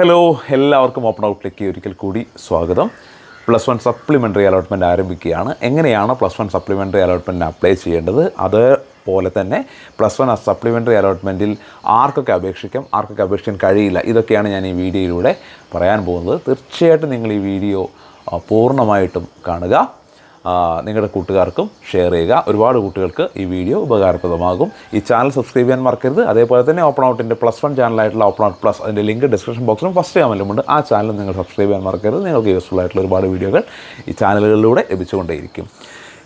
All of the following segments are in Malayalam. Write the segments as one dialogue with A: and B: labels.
A: ഹലോ എല്ലാവർക്കും ഓപ്പൺ ഔട്ടിലേക്ക് ഒരിക്കൽ കൂടി സ്വാഗതം. പ്ലസ് വൺ സപ്ലിമെന്ററി അലോട്ട്മെന്റ് ആരംഭിക്കുകയാണ്. എങ്ങനെയാണ് പ്ലസ് വൺ സപ്ലിമെന്ററി അലോട്ട്മെന്റിന് അപ്ലൈ ചെയ്യേണ്ടത്? അതുപോലെ തന്നെ പ്ലസ് വൺ സപ്ലിമെന്ററി അലോട്ട്മെന്റിൽ ആർക്കൊക്കെ അപേക്ഷിക്കാം ആർക്കൊക്കെ അപേക്ഷിക്കാൻ കഴിയില്ല ഇതൊക്കെയാണ് ഞാൻ ഈ വീഡിയോയിലൂടെ പറയാൻ പോകുന്നത്. തീർച്ചയായിട്ടും നിങ്ങൾ ഈ വീഡിയോ പൂർണമായിട്ടും കാണുക. നിങ്ങളുടെ കൂട്ടുകാർക്കും ഷെയർ ചെയ്യുക. ഒരുപാട് കുട്ടികൾക്ക് ഈ വീഡിയോ ഉപകാരപ്രദമാകും. ഈ ചാനൽ സബ്സ്ക്രൈബ് ചെയ്യാൻ മറക്കരുത്. അതേപോലെ തന്നെ ഓപ്പൺ ഔട്ടിന്റെ പ്ലസ് വൺ ചാനലായിട്ടുള്ള ഓപ്പൺ ഔട്ട് പ്ലസ് അതിന്റെ ലിങ്ക് ഡിസ്ക്രിപ്ഷൻ ബോക്സിലും ഫസ്റ്റ് ചാനലുമുണ്ട് ആ ചാനൽ നിങ്ങൾ സബ്സ്ക്രൈബ് ചെയ്യാൻ മറക്കരുത്. നിങ്ങൾക്ക് യൂസ്ഫുൾ ആയിട്ടുള്ള ഒരുപാട് വീഡിയോകൾ ഈ ചാനലുകളിലൂടെ ലഭിച്ചുകൊണ്ടേയിരിക്കും.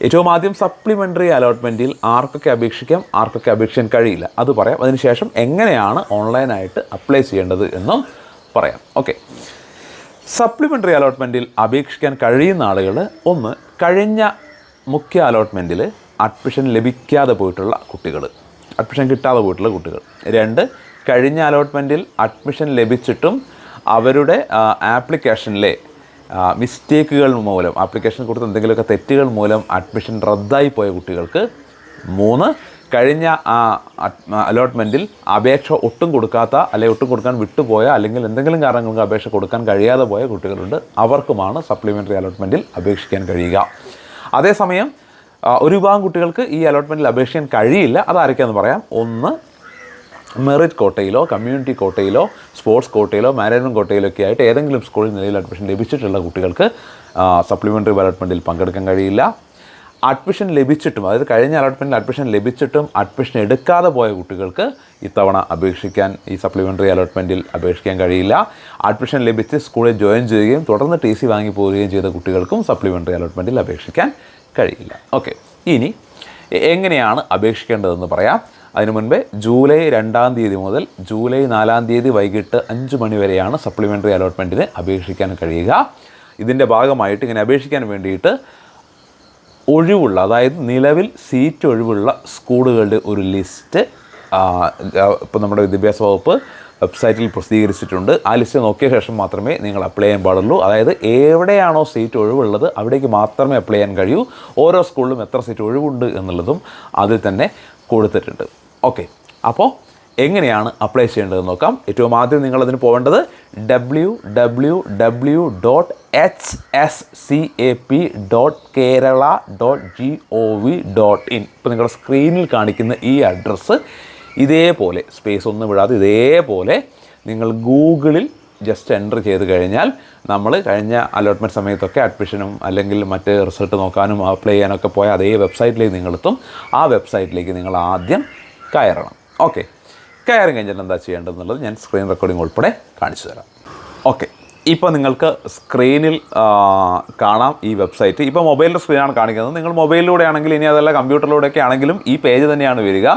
A: ഏറ്റവും ആദ്യം സപ്ലിമെന്ററി അലോട്ട്മെന്റിൽ ആർക്കൊക്കെ അപേക്ഷിക്കാം ആർക്കൊക്കെ അപേക്ഷിക്കാൻ കഴിയില്ല. അത് പറയാം. അതിനുശേഷം എങ്ങനെയാണ് ഓൺലൈനായിട്ട് അപ്ലൈ ചെയ്യേണ്ടത് എന്നും പറയാം. ഓക്കെ സപ്ലിമെന്ററി അലോട്ട്മെന്റിൽ അപേക്ഷിക്കാൻ കഴിയുന്ന ആളുകൾ ഒന്ന് കഴിഞ്ഞ മുഖ്യ അലോട്ട്മെന്റിൽ അഡ്മിഷൻ ലഭിക്കാതെ പോയിട്ടുള്ള കുട്ടികൾ അഡ്മിഷൻ കിട്ടാതെ പോയിട്ടുള്ള കുട്ടികൾ. രണ്ട് കഴിഞ്ഞ അലോട്ട്മെന്റിൽ അഡ്മിഷൻ ലഭിച്ചിട്ടും അവരുടെ ആപ്ലിക്കേഷനിലെ മിസ്റ്റേക്കുകൾ മൂലം ആപ്ലിക്കേഷൻ കൊടുത്ത എന്തെങ്കിലുമൊക്കെ തെറ്റുകൾ മൂലം അഡ്മിഷൻ റദ്ദായി പോയ കുട്ടികൾക്ക് മൂന്ന് കഴിഞ്ഞ ആ അലോട്ട്മെന്റിൽ അപേക്ഷ ഒട്ടും കൊടുക്കാത്ത അല്ലെങ്കിൽ ഒട്ടും കൊടുക്കാൻ വിട്ടുപോയ അല്ലെങ്കിൽ എന്തെങ്കിലും കാരണങ്ങൾക്ക് അപേക്ഷ കൊടുക്കാൻ കഴിയാതെ പോയ കുട്ടികളുണ്ട്. അവർക്കുമാണ് സപ്ലിമെന്ററി അലോട്ട്മെന്റിൽ അപേക്ഷിക്കാൻ കഴിയുക. അതേസമയം ഒരു വിഭാഗം കുട്ടികൾക്ക് ഈ അലോട്ട്മെന്റിൽ അപേക്ഷിക്കാൻ കഴിയില്ല. അതാരൊക്കെയാണെന്ന് പറയാം. ഒന്ന് മെറിറ്റ് കോട്ടയിലോ കമ്മ്യൂണിറ്റി കോട്ടയിലോ സ്പോർട്സ് കോട്ടയിലോ മാനേജ്മെന്റ് കോട്ടയിലോ ഒക്കെ ആയിട്ട് ഏതെങ്കിലും സ്കൂളിൽ നിലയിൽ അഡ്മിഷൻ ലഭിച്ചിട്ടുള്ള കുട്ടികൾക്ക് സപ്ലിമെന്ററി അലോട്ട്മെന്റിൽ പങ്കെടുക്കാൻ കഴിയില്ല. അഡ്മിഷൻ ലഭിച്ചിട്ടും അതായത് കഴിഞ്ഞ അലോട്ട്മെന്റിൽ അഡ്മിഷൻ ലഭിച്ചിട്ടും അഡ്മിഷൻ എടുക്കാതെ പോയ കുട്ടികൾക്ക് ഇത്തവണ അപേക്ഷിക്കാൻ ഈ സപ്ലിമെന്ററി അലോട്ട്മെന്റിൽ അപേക്ഷിക്കാൻ കഴിയില്ല. അഡ്മിഷൻ ലഭിച്ച് സ്കൂളിൽ ജോയിൻ ചെയ്യുകയും തുടർന്ന് ടി സി വാങ്ങി പോവുകയും ചെയ്ത കുട്ടികൾക്കും സപ്ലിമെന്ററി അലോട്ട്മെന്റിൽ അപേക്ഷിക്കാൻ കഴിയില്ല. ഓക്കെ ഇനി എങ്ങനെയാണ് അപേക്ഷിക്കേണ്ടതെന്ന് പറയാം. അതിനു മുൻപേ ജൂലൈ രണ്ടാം തീയതി മുതൽ ജൂലൈ നാലാം തീയതി വൈകിട്ട് അഞ്ച് മണി വരെയാണ് സപ്ലിമെന്ററി അലോട്ട്മെന്റിന് അപേക്ഷിക്കാൻ കഴിയുക. ഇതിന്റെ ഭാഗമായിട്ട് ഇങ്ങനെ അപേക്ഷിക്കാൻ വേണ്ടിയിട്ട് ഒഴിവുള്ള അതായത് നിലവിൽ സീറ്റ് ഒഴിവുള്ള സ്കൂളുകളുടെ ഒരു ലിസ്റ്റ് ഇപ്പോൾ നമ്മുടെ വിദ്യാഭ്യാസ വകുപ്പ് വെബ്സൈറ്റിൽ പ്രസിദ്ധീകരിച്ചിട്ടുണ്ട്. ആ ലിസ്റ്റ് നോക്കിയ ശേഷം മാത്രമേ നിങ്ങൾ അപ്ലൈ ചെയ്യാൻ പാടുള്ളൂ. അതായത് എവിടെയാണോ സീറ്റ് ഒഴിവുള്ളത് അവിടേക്ക് മാത്രമേ അപ്ലൈ ചെയ്യാൻ കഴിയൂ. ഓരോ സ്കൂളിലും എത്ര സീറ്റ് ഒഴിവുണ്ട് എന്നുള്ളതും അതിൽ തന്നെ കൊടുത്തിട്ടുണ്ട്. ഓക്കെ. അപ്പോൾ എങ്ങനെയാണ് അപ്ലൈ ചെയ്യേണ്ടതെന്ന് നോക്കാം. ഏറ്റവും ആദ്യം നിങ്ങൾ അതിന് പോകേണ്ടത് W W W dot H S C A P dot Kerala dot G O V dot in ഇപ്പോൾ നിങ്ങളുടെ സ്ക്രീനിൽ കാണിക്കുന്ന ഈ അഡ്രസ്സ് ഇതേപോലെ സ്പേസ് ഒന്നും വിടാതെ ഇതേപോലെ നിങ്ങൾ ഗൂഗിളിൽ ജസ്റ്റ് എന്റർ ചെയ്ത് കഴിഞ്ഞാൽ നമ്മൾ കഴിഞ്ഞ അലോട്ട്മെന്റ് സമയത്തൊക്കെ അഡ്മിഷനും അല്ലെങ്കിൽ മറ്റ് റിസൾട്ട് നോക്കാനും അപ്ലൈ ചെയ്യാനൊക്കെ പോയ അതേ വെബ്സൈറ്റിലേക്ക് നിങ്ങളെത്തും. ആ വെബ്സൈറ്റിലേക്ക് നിങ്ങൾ ആദ്യം കയറണം. ഓക്കെ കയറി കഴിഞ്ഞിട്ട് എന്താ ചെയ്യേണ്ടതെന്നുള്ളത് ഞാൻ സ്ക്രീൻ റെക്കോർഡിംഗ് ഉൾപ്പെടെ കാണിച്ചു തരാം. ഓക്കെ ഇപ്പോൾ നിങ്ങൾക്ക് സ്ക്രീനിൽ കാണാം ഈ വെബ്സൈറ്റ് ഇപ്പോൾ മൊബൈലിന്റെ സ്ക്രീനാണ് കാണിക്കുന്നത്. നിങ്ങൾ മൊബൈലിലൂടെ ആണെങ്കിൽ ഇനി അതല്ല കമ്പ്യൂട്ടറിലൂടെയൊക്കെ ആണെങ്കിലും ഈ പേജ് തന്നെയാണ് വരിക.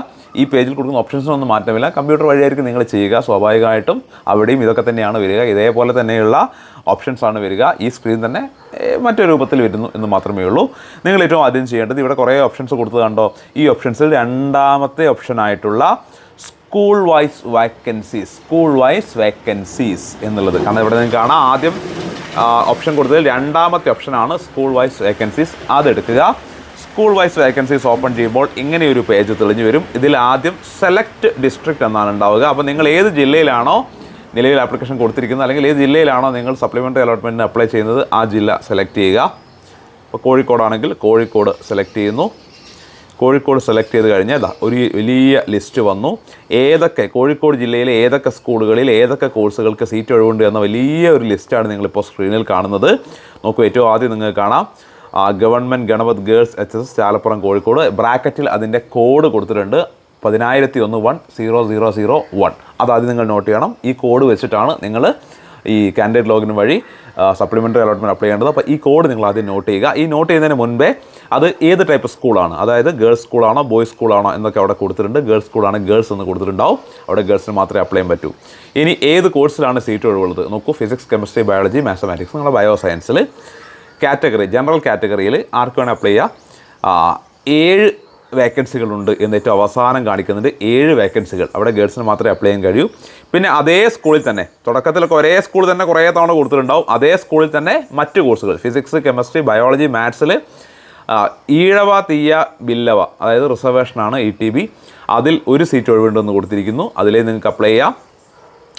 A: ഈ പേജിൽ കൊടുക്കുന്ന ഓപ്ഷൻസിനൊന്നും മാറ്റമില്ല. കമ്പ്യൂട്ടർ വഴിയായിരിക്കും നിങ്ങൾ ചെയ്യുക. സ്വാഭാവികമായിട്ടും അവിടെയും ഇതൊക്കെ തന്നെയാണ് വരിക. ഇതേപോലെ തന്നെയുള്ള ഓപ്ഷൻസാണ് വരിക. ഈ സ്ക്രീൻ തന്നെ മറ്റൊരു രൂപത്തിൽ വരുന്നു എന്ന് മാത്രമേ ഉള്ളൂ. നിങ്ങൾ ഏറ്റവും ആദ്യം ചെയ്യേണ്ടത് ഇവിടെ കുറേ ഓപ്ഷൻസ് കൊടുത്തത് കണ്ടോ? ഈ ഓപ്ഷൻസിൽ രണ്ടാമത്തെ ഓപ്ഷനായിട്ടുള്ള school wise vacancies school wise vacancies എന്നുള്ളത്. കാരണം ഇവിടെ നിങ്ങൾക്ക് കാണാം ആദ്യം ഓപ്ഷൻ കൊടുത്തത് രണ്ടാമത്തെ ഓപ്ഷനാണ് സ്കൂൾ വൈസ് വേക്കൻസീസ് അതെടുക്കുക. സ്കൂൾ വൈസ് വേക്കൻസീസ് ഓപ്പൺ ചെയ്യുമ്പോൾ ഇങ്ങനെ ഒരു പേജ് തെളിഞ്ഞു വരും. ഇതിൽ ആദ്യം സെലക്ട് ഡിസ്ട്രിക്റ്റ് എന്നാണ് ഉണ്ടാവുക. അപ്പോൾ നിങ്ങൾ ഏത് ജില്ലയിലാണോ നിലവിൽ ആപ്ലിക്കേഷൻ കൊടുത്തിരിക്കുന്നത് അല്ലെങ്കിൽ ഏത് ജില്ലയിലാണോ നിങ്ങൾ സപ്ലിമെന്ററി അലോട്ട്മെന്റിന് അപ്ലൈ ചെയ്യുന്നത് ആ ജില്ല സെലക്ട് ചെയ്യുക. ഇപ്പോൾ കോഴിക്കോടാണെങ്കിൽ കോഴിക്കോട് സെലക്ട് ചെയ്യുന്നു. കോഴിക്കോട് സെലക്ട് ചെയ്ത് കഴിഞ്ഞാൽ ഒരു വലിയ ലിസ്റ്റ് വന്നു. ഏതൊക്കെ കോഴിക്കോട് ജില്ലയിലെ ഏതൊക്കെ സ്കൂളുകളിൽ ഏതൊക്കെ കോഴ്സുകൾക്ക് സീറ്റ് ഒഴിവുണ്ട് എന്ന വലിയ ഒരു ലിസ്റ്റാണ് നിങ്ങളിപ്പോൾ സ്ക്രീനിൽ കാണുന്നത്. നോക്കൂ ഏറ്റവും ആദ്യം നിങ്ങൾക്ക് കാണാം. Government Ganapat girls H S Chalappuram Kozhikode. ബ്രാക്കറ്റിൽ അതിന്റെ കോഡ് കൊടുത്തിട്ടുണ്ട്. പതിനായിരത്തി ഒന്ന് one zero zero zero one. അതാദ്യം നിങ്ങൾ നോട്ട് ചെയ്യണം. ഈ കോഡ് വെച്ചിട്ടാണ് നിങ്ങൾ ഈ കാൻഡിഡേറ്റ് ലോഗിൻ വഴി സപ്ലിമെന്ററി അലോട്ട്മെന്റ് അപ്ലൈ ചെയ്യേണ്ടത്. അപ്പോൾ ഈ കോഡ് നിങ്ങൾ ആദ്യം നോട്ട് ചെയ്യുക. ഈ നോട്ട് ചെയ്യുന്നതിന് മുൻപേ അത് ഏത് ടൈപ്പ് സ്കൂളാണ് അതായത് ഗേൾസ് സ്കൂളാണോ ബോയ്സ് സ്കൂളാണോ എന്നൊക്കെ അവിടെ കൊടുത്തിട്ടുണ്ട്. ഗേൾസ് സ്കൂളാണ് ഗേൾസ് എന്ന് കൊടുത്തിട്ടുണ്ടാവും. അവിടെ ഗേൾസിന് മാത്രമേ അപ്ലൈ ചെയ്യാൻ പറ്റൂ. ഇനി ഏത് കോഴ്സിലാണ് സീറ്റ് ഒഴിവുള്ളത്? നോക്കൂ ഫിസിക്സ് കെമിസ്ട്രി ബയോളജി മാത്തമാറ്റിക്സ് നിങ്ങളുടെ ബയോ സയൻസിൽ കാറ്റഗറി ജനറൽ കാറ്റഗറിയിൽ ആർക്ക് വേണേൽ അപ്ലൈ ചെയ്യുക ഏഴ് വേക്കൻസികളുണ്ട് എന്ന് ഏറ്റവും അവസാനം കാണിക്കുന്നുണ്ട്. ഏഴ് വേക്കൻസികൾ അവിടെ ഗേൾസിന് മാത്രമേ അപ്ലൈ ചെയ്യാൻ കഴിയൂ. പിന്നെ അതേ സ്കൂളിൽ തന്നെ തുടക്കത്തിലൊക്കെ ഒരേ സ്കൂൾ തന്നെ കുറേ തവണ കൊടുത്തിട്ടുണ്ടാവും. അതേ സ്കൂളിൽ തന്നെ മറ്റ് കോഴ്സുകൾ ഫിസിക്സ് കെമിസ്ട്രി ബയോളജി മാത്സിൽ ഈഴവ തീയ ബില്ലവ അതായത് റിസർവേഷനാണ് ഇ ടി ബി. അതിൽ ഒരു സീറ്റ് ഒഴിവുണ്ടെന്ന് കൊടുത്തിരിക്കുന്നു. അതിലേ നിങ്ങൾക്ക് അപ്ലൈ ചെയ്യാം.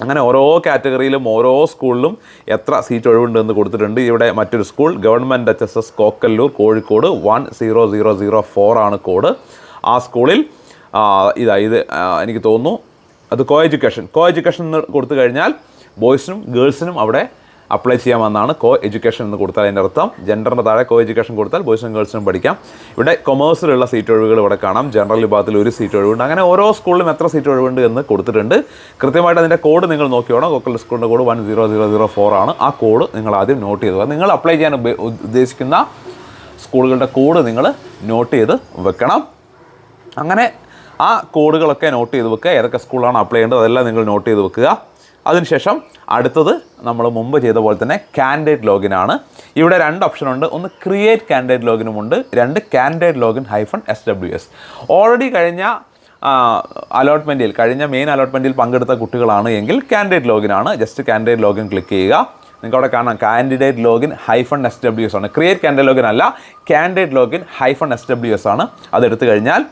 A: അങ്ങനെ ഓരോ കാറ്റഗറിയിലും ഓരോ സ്കൂളിലും എത്ര സീറ്റ് ഒഴിവുണ്ടെന്ന് കൊടുത്തിട്ടുണ്ട്. ഇവിടെ മറ്റൊരു school government H S S Kokkallur Kozhikode one zero zero zero four ആണ് കോഡ്. ആ സ്കൂളിൽ ഇതാ ഇത് എനിക്ക് തോന്നുന്നു അത് കോ എഡ്യൂക്കേഷൻ കോ എഡ്യൂക്കേഷൻ എന്ന് കൊടുത്തു കഴിഞ്ഞാൽ ബോയ്സിനും ഗേൾസിനും അവിടെ അപ്ലൈ ചെയ്യാമെന്നാണ് കോ എഡ്യൂക്കേഷൻ എന്ന് കൊടുത്താൽ അതിന്റെ അർത്ഥം. ജെൻഡറിന്റെ താഴെ കോ എഡ്യൂക്കേഷൻ കൊടുത്താൽ ബോയ്സ് ആൻഡ് ഗേൾസിനും പഠിക്കാം. ഇവിടെ കൊമേഴ്സിലുള്ള സീറ്റ് ഒഴിവുകൾ ഇവിടെ കാണാം. ജനറൽ വിഭാഗത്തിൽ ഒരു സീറ്റ് ഒഴിവുണ്ട്. അങ്ങനെ ഓരോ സ്കൂളിലും എത്ര സീറ്റ് ഒഴിവുണ്ട് എന്ന് കൊടുത്തിട്ടുണ്ട്. കൃത്യമായിട്ട് അതിന്റെ കോഡ് നിങ്ങൾ നോക്കിയോണം കൊക്കൽ സ്കൂളിന്റെ code one zero zero zero four ആണ്. ആ കോഡ് നിങ്ങൾ ആദ്യം നോട്ട് ചെയ്തു? നിങ്ങൾ അപ്ലൈ ചെയ്യാൻ ഉദ്ദേശിക്കുന്ന സ്കൂളുകളുടെ കോഡ് നിങ്ങൾ നോട്ട് ചെയ്ത് വെക്കണം. അങ്ങനെ ആ കോഡുകളൊക്കെ നോട്ട് ചെയ്ത് വെക്കുക. ഏതൊക്കെ സ്കൂളാണ് അപ്ലൈ ചെയ്യേണ്ടത് അതെല്ലാം നിങ്ങൾ നോട്ട് ചെയ്ത് വെക്കുക. അതിനുശേഷം അടുത്തത് നമ്മൾ മുമ്പ് ചെയ്ത പോലെ തന്നെ കാൻഡിഡേറ്റ് ലോഗിൻ ആണ്. ഇവിടെ രണ്ട് ഓപ്ഷൻ ഉണ്ട്. ഒന്ന് ക്രിയേറ്റ് കാൻഡിഡേറ്റ് ലോഗിനും ഉണ്ട്. രണ്ട് candidate login hyphen S W S already കഴിഞ്ഞ അലോട്ട്മെന്റിൽ കഴിഞ്ഞ മെയിൻ അലോട്ട്മെന്റിൽ പങ്കെടുത്ത കുട്ടികളാണ് എങ്കിൽ കാൻഡിഡേറ്റ് ലോഗിൻ ആണ്. ജസ്റ്റ് കാൻഡിഡേറ്റ് ലോഗിൻ ക്ലിക്ക് ചെയ്യുക. നിങ്ങൾക്ക് അവിടെ കാണാം. Candidate login hyphen S W S ആണ്. ക്രിയേറ്റ് കാൻഡിഡേറ്റ് ലോഗിൻ അല്ല candidate login hyphen S W S ആണ്. അതെടുത്തു കഴിഞ്ഞാൽ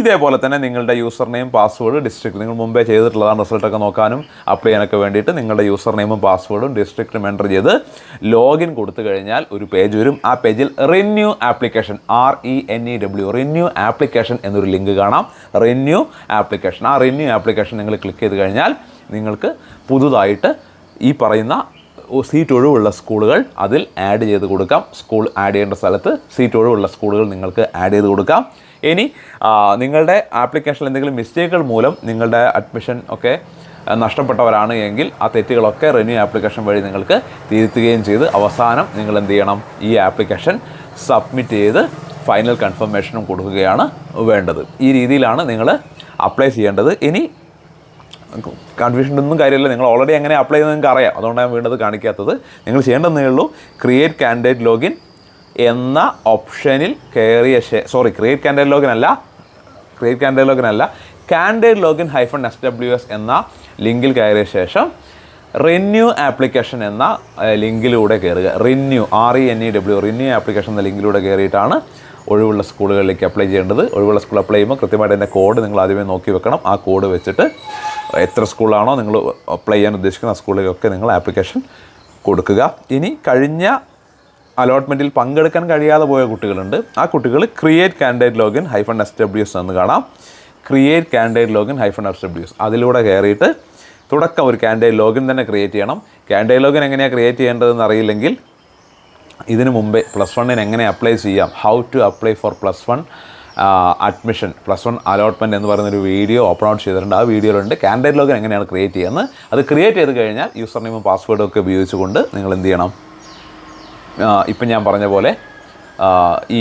A: ഇതേപോലെ തന്നെ നിങ്ങളുടെ യൂസർ നെയിം പാസ്വേഡ് ഡിസ്ട്രിക്ട് നിങ്ങൾ മുമ്പേ ചെയ്തിട്ടുള്ളതാണ് റിസൾട്ടൊക്കെ നോക്കാനും അപ്ലൈ ചെയ്യാനൊക്കെ വേണ്ടിയിട്ട് നിങ്ങളുടെ യൂസർ നെയിമും പാസ്വേഡും ഡിസ്ട്രിക്റ്റും എന്റർ ചെയ്ത് ലോഗിൻ കൊടുത്തു കഴിഞ്ഞാൽ ഒരു പേജ് വരും. ആ പേജിൽ renew application R E N E W renew application എന്നൊരു ലിങ്ക് കാണാം. റിന്യൂ ആപ്ലിക്കേഷൻ ആ റിന്യൂ ആപ്ലിക്കേഷൻ നിങ്ങൾ ക്ലിക്ക് ചെയ്ത് കഴിഞ്ഞാൽ നിങ്ങൾക്ക് പുതുതായിട്ട് ഈ പറയുന്ന സീറ്റ് ഒഴിവുള്ള സ്കൂളുകൾ അതിൽ ആഡ് ചെയ്ത് കൊടുക്കാം. സ്കൂൾ ആഡ് ചെയ്യേണ്ട സ്ഥലത്ത് സീറ്റ് ഒഴിവുള്ള സ്കൂളുകൾ നിങ്ങൾക്ക് ആഡ് ചെയ്ത് കൊടുക്കാം. ഇനി നിങ്ങളുടെ ആപ്ലിക്കേഷനിൽ എന്തെങ്കിലും മിസ്റ്റേക്കുകൾ മൂലം നിങ്ങളുടെ അഡ്മിഷൻ ഒക്കെ നഷ്ടപ്പെട്ടവരാണ് എങ്കിൽ ആ തെറ്റുകളൊക്കെ റിന്യൂ ആപ്ലിക്കേഷൻ വഴി നിങ്ങൾക്ക് തിരുത്തുകയും ചെയ്ത് അവസാനം നിങ്ങൾ എന്ത് ചെയ്യണം? ഈ ആപ്ലിക്കേഷൻ സബ്മിറ്റ് ചെയ്ത് ഫൈനൽ കൺഫർമേഷനും കൊടുക്കുകയാണ് വേണ്ടത്. ഈ രീതിയിലാണ് നിങ്ങൾ അപ്ലൈ ചെയ്യേണ്ടത്. ഇനി കൺഫ്യൂഷനൊന്നും കാര്യമില്ല. നിങ്ങൾ ഓൾറെഡി എങ്ങനെ അപ്ലൈ ചെയ്ത് നിങ്ങൾക്ക് അറിയാം. അതുകൊണ്ടാണ് ഞാൻ വീണ്ടത് കാണിക്കാത്തത്. നിങ്ങൾ ചെയ്യേണ്ടതെന്നേ ഉള്ളൂ. ക്രിയേറ്റ് കാൻഡിഡേറ്റ് ലോഗിൻ എന്ന ഓപ്ഷനിൽ കയറിയ സോറി ക്രിയേറ്റ് കാൻഡേഡ് ലോഗിൻ അല്ല ക്രിയേറ്റ് കാൻഡേഡ് ലോഗിൻ അല്ല candidate login hyphen S W S എന്ന ലിങ്കിൽ കയറിയ ശേഷം റിന്യൂ ആപ്ലിക്കേഷൻ എന്ന ലിങ്കിലൂടെ കയറുക. Renew R E N E W renew application എന്ന ലിങ്കിലൂടെ കയറിയിട്ടാണ് ഒഴിവുള്ള സ്കൂളുകളിലേക്ക് അപ്ലൈ ചെയ്യേണ്ടത്. ഒഴിവുള്ള സ്കൂൾ അപ്ലൈ ചെയ്യുമ്പോൾ കൃത്യമായിട്ട് അതിന്റെ കോഡ് നിങ്ങൾ ആദ്യമേ നോക്കി വെക്കണം. ആ കോഡ് വെച്ചിട്ട് എത്ര സ്കൂളാണോ നിങ്ങൾ അപ്ലൈ ചെയ്യാൻ ഉദ്ദേശിക്കുന്ന ആ സ്കൂളിലൊക്കെ നിങ്ങൾ ആപ്ലിക്കേഷൻ കൊടുക്കുക. ഇനി കഴിഞ്ഞ അലോട്ട്മെന്റിൽ പങ്കെടുക്കാൻ കഴിയാതെ പോയ കുട്ടികളുണ്ട്. ആ കുട്ടികൾ create candidate login hyphen S W S എന്ന് കാണാം. Create candidate login hyphen S W S അതിലൂടെ കയറിയിട്ട് തുടക്കം ഒരു കാൻഡിഡേറ്റ് ലോഗിൻ തന്നെ ക്രിയേറ്റ് ചെയ്യണം. കാൻഡിഡേറ്റ് ലോഗിൻ എങ്ങനെയാണ് ക്രിയേറ്റ് ചെയ്യേണ്ടതെന്ന് അറിയില്ലെങ്കിൽ ഇതിനു മുമ്പേ പ്ലസ് വണ്ണിന് എങ്ങനെ അപ്ലൈ ചെയ്യാം. How to apply for plus one admission plus one allotment എന്ന് പറയുന്നൊരു വീഡിയോ ഓപ്പൺ ഔട്ട് ചെയ്തിട്ടുണ്ട്. ആ വീഡിയോയിലുണ്ട് കാൻഡിഡേറ്റ് ലോഗിൻ എങ്ങനെയാണ് ക്രിയേറ്റ് ചെയ്യുന്നത്? അത് ക്രിയേറ്റ് ചെയ്ത് കഴിഞ്ഞാൽ യൂസർ നെയിമും പാസ്വേഡും ഒക്കെ ഉപയോഗിച്ചുകൊണ്ട് നിങ്ങൾ എന്ത് ചെയ്യണം? ഇപ്പം ഞാൻ പറഞ്ഞ പോലെ ഈ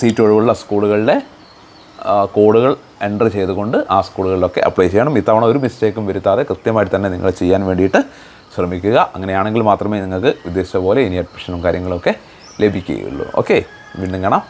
A: സീറ്റ് ഒഴിവുള്ള സ്കൂളുകളുടെ കോഡുകൾ എന്റർ ചെയ്തുകൊണ്ട് ആ സ്കൂളുകളിലൊക്കെ അപ്ലൈ ചെയ്യണം. ഇത്തവണ ഒരു മിസ്റ്റേക്കും വരുത്താതെ കൃത്യമായിട്ട് തന്നെ നിങ്ങൾ ചെയ്യാൻ വേണ്ടിയിട്ട് ശ്രമിക്കുക. അങ്ങനെയാണെങ്കിൽ മാത്രമേ നിങ്ങൾക്ക് ഉദ്ദേശിച്ച പോലെ ഇനി അഡ്മിഷനും കാര്യങ്ങളൊക്കെ ലഭിക്കുകയുള്ളൂ. ഓക്കെ വീണ്ടും കാണാം.